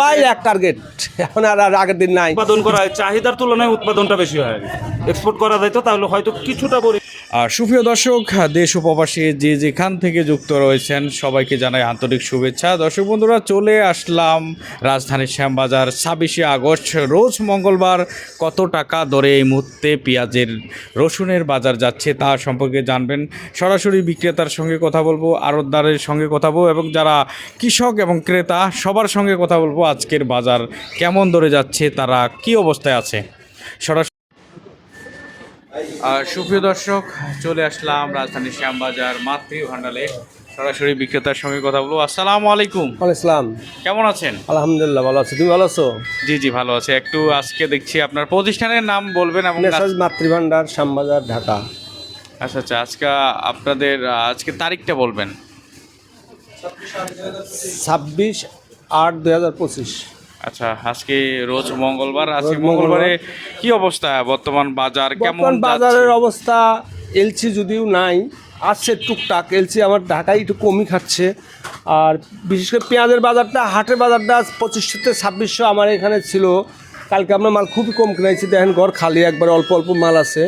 সবাই এক টার্গেট এখন আর আগের দিন নাই। উৎপাদন করা হয়। চাহিদার তুলনায় উৎপাদনটা বেশি হয়। এক্সপোর্ট করা যায় তো তাহলে হয়তো কিছুটা সুপ্রিয় দর্শক, দেশ উপবাসী যে যেখান থেকে যুক্ত রয়েছেন, সবাইকে জানাই আন্তরিক শুভেচ্ছা। দর্শক বন্ধুরা, চলে আসলাম রাজধানীর শ্যামবাজার ছাব্বিশে আগস্ট, রোজ মঙ্গলবার। কত টাকা দরে এই মুহূর্তে পেঁয়াজের রসুনের বাজার যাচ্ছে তা সম্পর্কে জানবেন। সরাসরি বিক্রেতার সঙ্গে কথা বলব, আড়তদারের সঙ্গে কথা বলব এবং যারা কৃষক এবং ক্রেতা, সবার সঙ্গে কথা বলব। আজকের বাজার কেমন দরে যাচ্ছে, তারা কি অবস্থায় আছে? সরাসরি আর সুপ্রিয় দর্শক চলে আসলাম রাজধানী শ্যামবাজার মাতৃ ভান্ডালে সরাসরি বিক্রেতার সঙ্গে কথা বলব। আসসালামু আলাইকুম। ইসলাম কেমন আছেন? আলহামদুলিল্লাহ ভালো আছো। তুমি ভালো আছো? জি জি ভালো আছে। একটু আজকে দেখছি আপনার প্রতিষ্ঠানের নাম বলবেন এবং মাতৃভান্ডার শ্যামবাজার ঢাকা। আচ্ছা আচ্ছা আজকে আপনাদের আজকে তারিখটা বলবেন। ছাব্বিশ আট দুই হাজার পঁচিশ। আচ্ছা আজকে রোজ মঙ্গলবার আজকে মঙ্গলবারে কি অবস্থা? বর্তমান বাজার কেমন বাজারের অবস্থা এলসি যদিও নাই আসছে টুকটাক এলসি আমার ঢাকায় একটু কমই খাচ্ছে। আর বিশেষ করে পেঁয়াজের বাজারটা হাটের বাজারটা পঁচিশশো থেকে ছাব্বিশশো আমার এখানে ছিল। কালকে আমরা মাল খুবই কম কিনেছি দেখেন ঘর খালি একবার অল্প অল্প মাল আছে।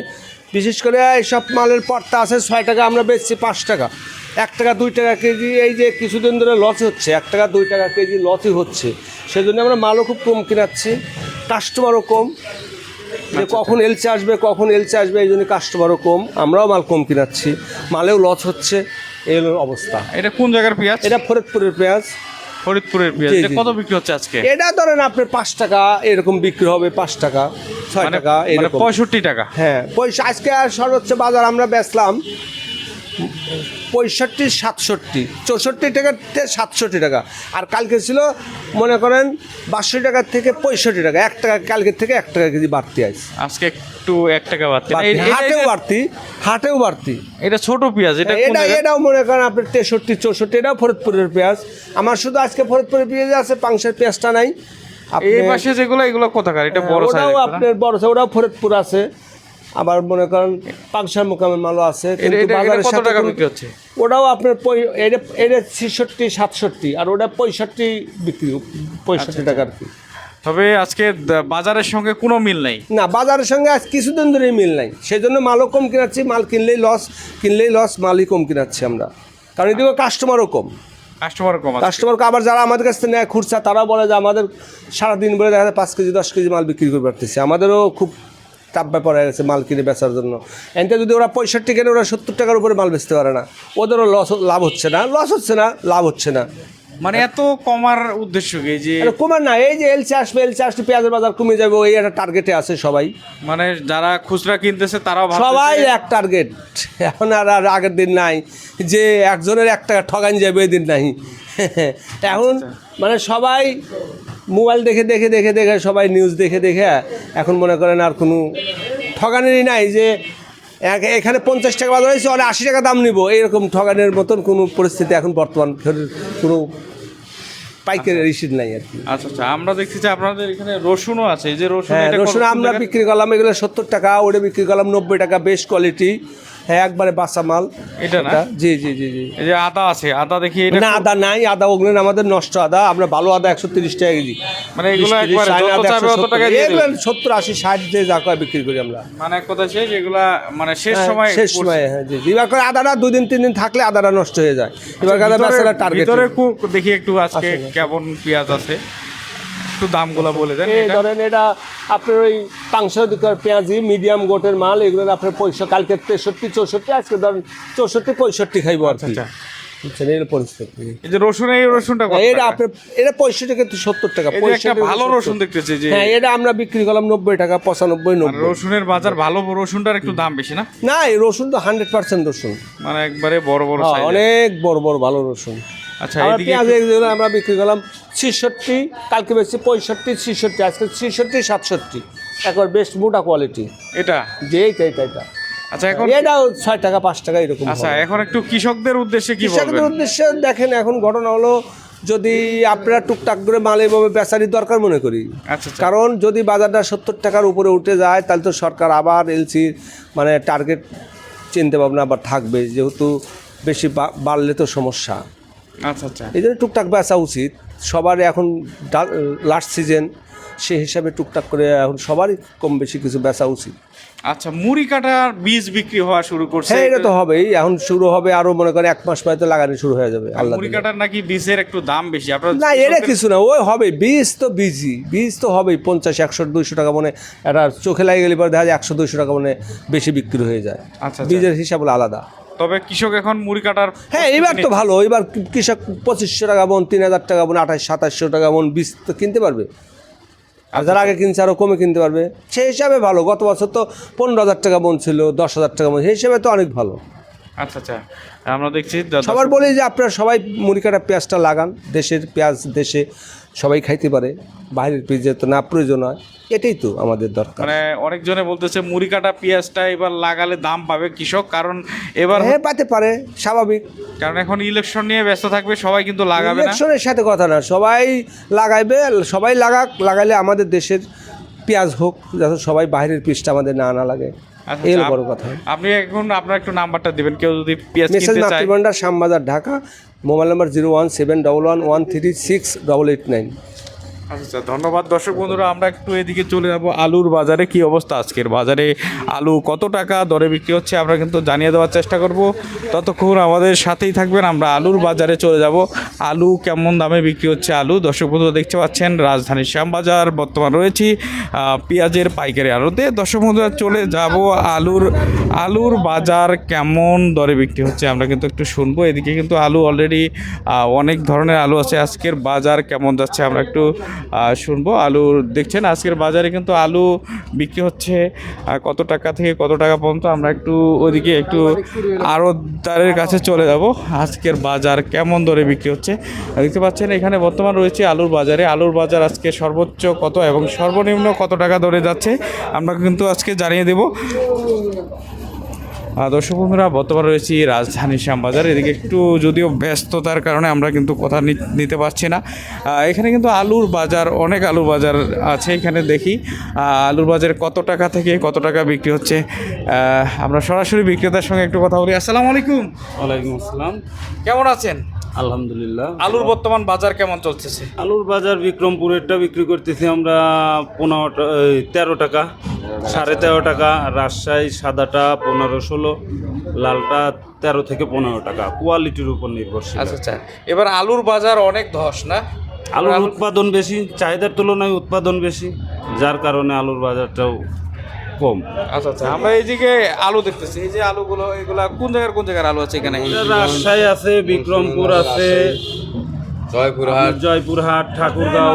বিশেষ করে এইসব মালের পরটা আছে ছয় টাকা আমরা বেচছি পাঁচ টাকা। এক টাকা দুই টাকা কেজি এই যে কিছুদিন ধরে লস হচ্ছে এক টাকা দুই টাকা কেজি লসই হচ্ছে। সেজন্য আমরা মালও খুব কম কিনাচ্ছি কাস্টমারও কম। যে কখন এলচে আসবে কখন এলচে আসবে এই জন্য কাস্টমারও কম আমরাও মাল কম কিনাচ্ছি মালেও লস হচ্ছে এই হলো অবস্থা। এটা কোন জায়গার পেঁয়াজ? এটা ফরিদপুরের পেঁয়াজ। ফরিদপুরের পেঁয়াজ। এটা কত বিক্রি হচ্ছে আজকে? এটা ধরেন আপনার পাঁচ টাকা এরকম বিক্রি হবে পাঁচ টাকা ছয় মানে টাকা মানে এরকম। পঁয়ষট্টি টাকা? হ্যাঁ পয়সা আজকে আর সর্বোচ্চ বাজার আমরা বেচলাম পঁয়ষট্টি সাতষট্টি। চৌষট্টি টাকার থেকে সাতষট্টি টাকা। আর কালকে ছিল মনে করেন বাষট্টি টাকার থেকে পঁয়ষট্টি টাকা। এক টাকা কালকের থেকে এক টাকা কেজি বাড়তি আছে আজকে একটু এক টাকা বাড়তি। হাটেও বাড়তি হাটেও বাড়তি। এটা ছোট পেঁয়াজ এটা এটা এটাও মনে করেন আপনার তেষট্টি চৌষট্টি এটাও ফরিদপুরের পেঁয়াজ। আমার শুধু আজকে ফরিদপুরের পেঁয়াজ আছে পাংশের পেঁয়াজটা নাই। এই পাশে যেগুলো এগুলো কোথাকার? এটা বড় ওটাও আপনার বড় ওটাও ফরিদপুর আছে। আবার মনে করেন পাংশার মোকামের মালও আছে কত টাকা বিক্রি হচ্ছে? ওটাও আপনার এটা ছেষট্টি সাতষট্টি আর ওটা পঁয়ষট্টি বিক্রি পঁয়ষট্টি টাকার কি তবে আজকে বাজারের সঙ্গে কোনো মিল নেই? না বাজারের সঙ্গে আজ কিছুদিন ধরেই মিল নাই। সেই জন্য মালও কম কিনাচ্ছি মাল কিনলেই লস কিনলেই লস মালই কম কিনাচ্ছি আমরা। কারণ এদিকে কাস্টমারও কম। কাস্টমার কম কাস্টমার আবার যারা আমাদের কাছ থেকে নেয় খুরসা তারা বলে যে আমাদের সারাদিন বলে দেখা যায় পাঁচ কেজি দশ কেজি মাল বিক্রি করে পারতেছে আমাদেরও খুব টাপ ব্যাপার হয়ে গেছে মাল কিনে বেচার জন্য। এনতে যদি ওরা পঁয়ষট্টি কেনে ওরা সত্তর টাকার উপরে মাল বেচতে পারে না। ওদেরও লস লাভ হচ্ছে না। লস হচ্ছে না লাভ হচ্ছে না। মানে এত কমার উদ্দেশ্য কি? যে কমার না এই যে এলসি আসবে এলসি আসলে পেঁয়াজের বাজার কমে যাবে ওই একটা টার্গেটে আছে সবাই। মানে যারা খুচরা কিনতেছে তারাও সবাই এক টার্গেট এখন আর আর আগের দিন নাই। যে একজনের এক টাকা ঠগান যাবে এই দিন নাই। এখন মানে সবাই মোবাইল দেখে দেখে দেখে দেখে সবাই নিউজ দেখে দেখে এখন মনে করেন আর কোনো ঠগানেরই নাই যে এখানে পঞ্চাশ টাকা বাজার হয়েছে আর আশি টাকা দাম নিব। এরকম ঠগানের মতন কোনো পরিস্থিতি এখন বর্তমান কোনো পাইকারি রিসিট নাই আর কি। আচ্ছা আচ্ছা আমরা দেখছি যে আপনাদের এখানে রসুনও আছে যে রসুন হ্যাঁ রসুন আমরা বিক্রি করলাম এগুলো সত্তর টাকা ওটা বিক্রি করলাম নব্বই টাকা বেশ কোয়ালিটি হ্যাঁ একবারে বাসা মাল এটা না? জি জি জি জি এই যে আদা আছে আদা দেখি এটা না আদা নাই আদা ওগুলো আমাদের নষ্ট আদা আমরা ভালো আদা একশো তিরিশ টাকা কেজি মানে এগুলো একবারে যত আদা চাইবে 170 অত টাকা দিয়ে দেবেন। সত্তর আশি ষাট যে যা কয় বিক্রি করি আমরা মানে এক কথা শেষ এগুলা মানে শেষ হ্যাঁ, সময় শেষ সময় হ্যাঁ জি। এবার করে আদাটা দুই দিন তিন দিন থাকলে আদাটা নষ্ট হয়ে যায় এবার আদা বেচারা টার্গেট ভিতরে দেখি একটু আজকে আচ্ছা, আচ্ছা। কেমন পেঁয়াজ আছে একটু দামগুলো বলে দেন এই ধরেন এটা আপনার ওই দিকের পেঁয়াজি মিডিয়াম গোটের মাল এগুলো আপনার পয়সা কালকে তেষট্টি চৌষট্টি আজকে ধরেন চৌষট্টি পঁয়ষট্টি খাইবো আর কি। বুঝছেন এই হলো পরিস্থিতি। এই যে রসুন এই রসুনটা কত এটা টাকা? আপনার এটা পঁয়ষট্টি থেকে সত্তর টাকা এই যে একটা 65 ভালো রসুন এটা আমরা বিক্রি করলাম নব্বই টাকা পঁচানব্বই নব্বই। রসুনের বাজার ভালো রসুনটার একটু দাম বেশি না? না এই রসুন তো হান্ড্রেড পার্সেন্ট রসুন। মানে একবারে বড় বড় হ্যাঁ, অনেক বড় বড় ভালো রসুন। আচ্ছা আমরা বিক্রি করলাম ছিষট্টি কালকে বেশি পঁয়ষট্টি ছিষট্টি আজকে ছিষট্টি সাতষট্টি। একবার বেশ মোটা কোয়ালিটি এটা? যে এইটা এইটা এটা আচ্ছা এখন এটাও ছয় টাকা পাঁচ টাকা এরকম আচ্ছা এখন একটু কৃষকদের উদ্দেশ্যে কি কৃষকদের উদ্দেশ্যে দেখেন এখন ঘটনা হলো যদি আপনারা টুকটাক করে মাল বেচারির দরকার মনে করি। আচ্ছা আচ্ছা। কারণ যদি বাজারটা সত্তর টাকার উপরে উঠে যায় তাহলে তো সরকার আবার এলসি মানে টার্গেট চিনতে ভাবনা আবার থাকবে যেহেতু বেশি বাড়লে তো সমস্যা। আচ্ছা আচ্ছা। এই জন্য টুকটাক বেচা উচিত। সবার এখন লাস্ট সিজন সে হিসাবে টুকটাক করে এখন সবারই কম বেশি কিছু বেচা উচিত। আচ্ছা মুড়ি কাটার বীজ বিক্রি হওয়া শুরু করছে। হ্যাঁ এটা তো হবেই। এখন শুরু হবে আরও মনে করেন এক মাস পরে তো লাগানো শুরু হয়ে যাবে আল্লাহ মুড়ি কাটার নাকি বীজের একটু দাম বেশি? আপনার না এটা কিছু না ওই হবে বীজ তো বীজই বীজ তো হবেই পঞ্চাশ একশো দুইশো টাকা মানে এটা চোখে লাগে গেলে পরে দেখা যায় একশো দুইশো টাকা মানে বেশি বিক্রি হয়ে যায়। আচ্ছা, আচ্ছা। বীজের হিসাব আলাদা। তবে কৃষক এখন মুড়ি কাটার হ্যাঁ এবার তো ভালো এবার কৃষক পঁচিশশো টাকা বোন তিন হাজার টাকা বোন আঠাশ সাতাশশো টাকা বোন বীজ তো কিনতে পারবে। আর যারা আগে কিনছে আরও কমে কিনতে পারবে। সেই হিসাবে ভালো গত বছর তো পনেরো হাজার টাকা বোন ছিল দশ হাজার টাকা বোন সেই হিসাবে তো অনেক ভালো। আচ্ছা আচ্ছা। আমরা দেখছি সবার বলি যে আপনারা সবাই মুড়ি কাটা পেঁয়াজটা লাগান দেশের পেঁয়াজ দেশে সবাই খাইতে পারে বাইরের পেঁয়াজের তো না প্রয়োজন হয় এটাই তো আমাদের দরকার। মানে অনেকজনে বলতেছে মুড়ি কাটা পেঁয়াজটা এবার লাগালে দাম পাবে কৃষক কারণ এবার হ্যাঁ পাতে পারে স্বাভাবিক। কারণ এখন ইলেকশন নিয়ে ব্যস্ত থাকবে সবাই কিন্তু লাগাবে ইলেকশনের সাথে কথা না সবাই লাগাইবে সবাই লাগাক লাগাইলে আমাদের দেশের পেঁয়াজ হোক যাতে সবাই বাইরের পিসটা আমাদের না না লাগে। এই হলো বড় কথা। আপনি এখন আপনার একটু নাম্বারটা দিবেন কেউ যদি পিএস মেসেজ কিনতে চায়। Shyambazar Dhaka mobile number zero one seven double one one three six double eight nine. আচ্ছা ধন্যবাদ। দর্শক বন্ধুরা, আমরা একটু এদিকে চলে যাব আলুর বাজারে। কি অবস্থা আজকের বাজারে? আলু কত টাকা? দরে বিক্রি হচ্ছে, আমরা কিন্তু জানিয়ে দেওয়ার চেষ্টা করব। ততক্ষণ আমাদের সাথেই থাকবেন, আমরা আলুর বাজারে চলে যাব। আলু কেমন দামে বিক্রি হচ্ছে আলু? দর্শক বন্ধুরা, দেখতে পাচ্ছেন রাজধানীর শ্যামবাজার, বর্তমান রয়েছি পেঁয়াজের পাইকারি আলুতে দর্শক বন্ধুরা, চলে যাব আলুর আলুর বাজার কেমন দরে বিক্রি হচ্ছে, আমরা কিন্তু একটু শুনব। এদিকে কিন্তু আলু অলরেডি অনেক ধরনের আলু আছে। আজকের বাজার কেমন যাচ্ছে, আমরা একটু শুনব। আলু দেখছেন, আজকের বাজারে কিন্তু আলু বিক্রি হচ্ছে কত টাকা থেকে কত টাকা পর্যন্ত? আমরা একটু ওইদিকে একটু আড়তদারের কাছে চলে যাব। আজকের বাজার কেমন দরে বিক্রি হচ্ছে? দেখতে পাচ্ছেন, এখানে বর্তমান রয়েছে আলুর বাজারে। আলুর বাজার আজকে সর্বোচ্চ কত এবং সর্বনিম্ন কত টাকা দরে যাচ্ছে, আমরা কিন্তু আজকে জানিয়ে দেব। দর্শক বন্ধুরা বর্তমান রয়েছি রাজধানী শ্যামবাজার। এদিকে একটু যদিও ব্যস্ততার কারণে আমরা কিন্তু কথা নিতে পারছি না। এখানে কিন্তু আলুর বাজার অনেক আলুর বাজার আছে এখানে দেখি। আলুর বাজারে কত টাকা থেকে কত টাকা বিক্রি হচ্ছে? আমরা সরাসরি বিক্রেতার সঙ্গে একটু কথা বলি। আসসালামু আলাইকুম। ওয়ালাইকুম আসসালাম। কেমন আছেন? আলহামদুলিল্লাহ আলুর বর্তমান বাজার কেমন চলতেছে? আলুর বাজার বিক্রমপুরেরটা বিক্রি করতেছি আমরা পনেরো তেরো টাকা। সাড়ে তেরো টাকা রাজশাহী সাদাটা পনেরো ষোলো লালটা তেরো থেকে পনেরো টাকা। কোয়ালিটির উপর নির্ভরশীল। আচ্ছা আচ্ছা। এবার আলুর বাজার অনেক ধস না? আলুর উৎপাদন বেশি চাহিদার তুলনায় উৎপাদন বেশি যার কারণে আলুর বাজারটাও কম। আচ্ছা আচ্ছা। আমরা এইদিকে আলু দেখতেছি। এই যে আলুগুলো এগুলা কোন জায়গার কোন জায়গার আলু আছে এখানে? রাজশাহী আছে বিক্রমপুর আছে জয়পুরহাট। জয়পুরহাট ঠাকুরগাঁও।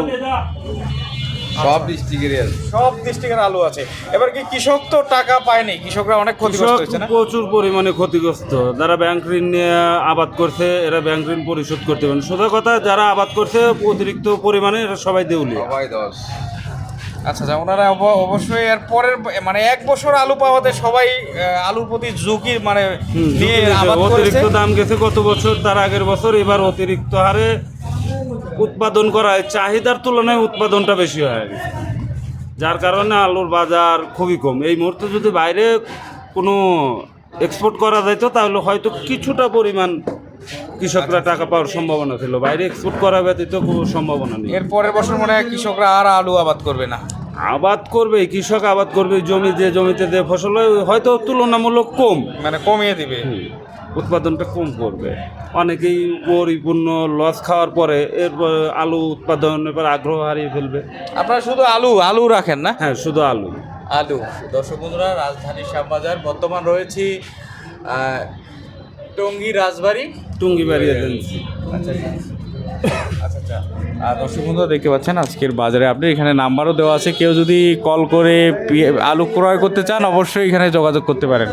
সব ডিস্ট্রিক্টেরই আছে সব ডিস্ট্রিক্টের আলু আছে। এবার কি কৃষক তো টাকা পায়নি? কৃষকরা অনেক ক্ষতিগ্রস্ত হয়েছে না? প্রচুর পরিমাণে ক্ষতিগ্রস্ত। যারা ব্যাংক ঋণ নিয়ে আবাদ করছে এরা ব্যাংক ঋণ পরিশোধ করতে পারেন সোজা কথা যারা আবাদ করছে অতিরিক্ত পরিমাণে এরা সবাই দেউলিয়া। সবাই দশ আচ্ছা আচ্ছা ওনারা অবশ্যই এর পরের মানে এক বছর আলু পাওয়াতে সবাই আলুর প্রতি ঝুঁকি মানে নিয়ে অতিরিক্ত দাম গেছে গত বছর তার আগের বছর এবার অতিরিক্ত হারে উৎপাদন করা হয় চাহিদার তুলনায় উৎপাদনটা বেশি হয়। যার কারণে আলুর বাজার খুবই কম। এই মুহূর্তে যদি বাইরে কোনো এক্সপোর্ট করা যেত তাহলে হয়তো কিছুটা পরিমাণ কৃষকরা টাকা পাওয়ার সম্ভাবনা ছিল। বাইরে এক্সপোর্ট করা ব্যতীত কোনো সম্ভাবনা নেই। এর পরের বছর মনে হয় কৃষকরা আর আলু আবাদ করবে না। আবাদ করবে কৃষক আবাদ করবে জমি যে জমিতে যে ফসল হয় হয়তো তুলনামূলক কম। মানে কমিয়ে দিবে। উৎপাদনটা কম করবে অনেকেই পরিপূর্ণ লস খাওয়ার পরে এরপর আলু উৎপাদনের পর আগ্রহ হারিয়ে ফেলবে। আপনারা শুধু আলু আলু রাখেন না? হ্যাঁ শুধু আলু। আলু। দর্শক বন্ধুরা রাজধানীর শ্যামবাজার বর্তমান রয়েছি টঙ্গী রাজবাড়ি। টুঙ্গিবাড়ি এজেন্সি আচ্ছা আচ্ছা। আর দর্শক বন্ধুরা দেখতে পাচ্ছেন আজকের বাজারে আপনি এখানে নাম্বারও দেওয়া আছে। কেউ যদি কল করে আলু ক্রয় করতে চান অবশ্যই এখানে যোগাযোগ করতে পারেন।